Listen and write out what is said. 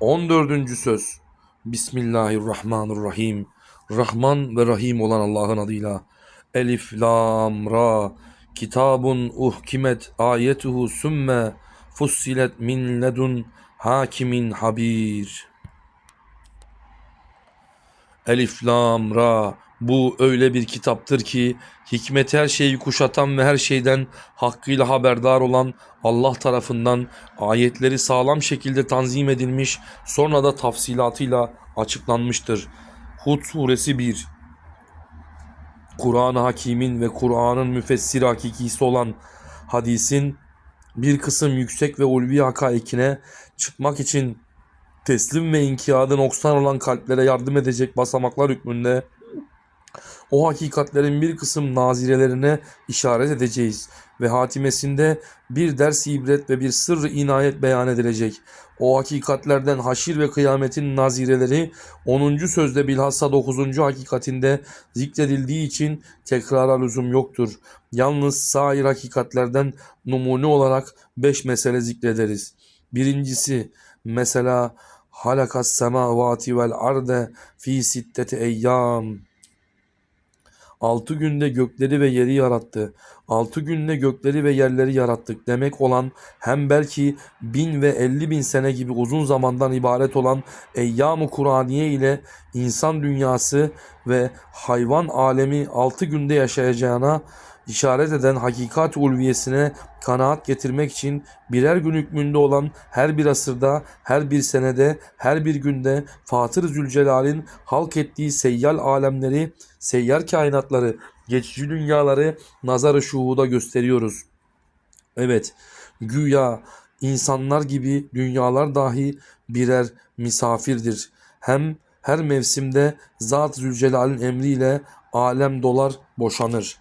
14. söz. Bismillahirrahmanirrahim. Rahman ve Rahim olan Allah'ın adıyla. Elif, Lam, Ra. Kitabun uhkimet ayetuhu sümme fussilet min ledun hakimin habir. Elif, Lam, Ra. Bu öyle bir kitaptır ki hikmet her şeyi kuşatan ve her şeyden hakkıyla haberdar olan Allah tarafından ayetleri sağlam şekilde tanzim edilmiş sonra da tafsilatıyla açıklanmıştır. Hud suresi 1 Kur'an-ı Hakim'in ve Kur'an'ın müfessir hakikisi olan hadisin bir kısım yüksek ve ulvi hakaikine çıkmak için teslim ve inkiyadı noksan olan kalplere yardım edecek basamaklar hükmünde o hakikatlerin bir kısım nazirelerine işaret edeceğiz ve hatimesinde bir ders ibret ve bir sırrı inayet beyan edilecek. O hakikatlerden haşir ve kıyametin nazireleri 10. sözde bilhassa 9. hakikatinde zikredildiği için tekrara lüzum yoktur. Yalnız sair hakikatlerden numune olarak 5 mesele zikrederiz. Birincisi mesela halakas semavati vel arde fi sitteti eyyam. Altı günde gökleri ve yeri yarattı. Altı günde gökleri ve yerleri yarattık demek olan hem belki bin ve elli bin sene gibi uzun zamandan ibaret olan Eyyam-ı Kur'aniye ile insan dünyası ve hayvan alemi altı günde yaşayacağına işaret eden hakikat ulviyesine kanaat getirmek için birer gün hükmünde olan her bir asırda, her bir senede, her bir günde Fatır Zülcelal'in halk ettiği seyyal alemleri, seyyar kainatları, geçici dünyaları nazar-ı şuhuda gösteriyoruz. Evet, güya insanlar gibi dünyalar dahi birer misafirdir. Hem her mevsimde Zat Zülcelal'in emriyle alem dolar boşanır.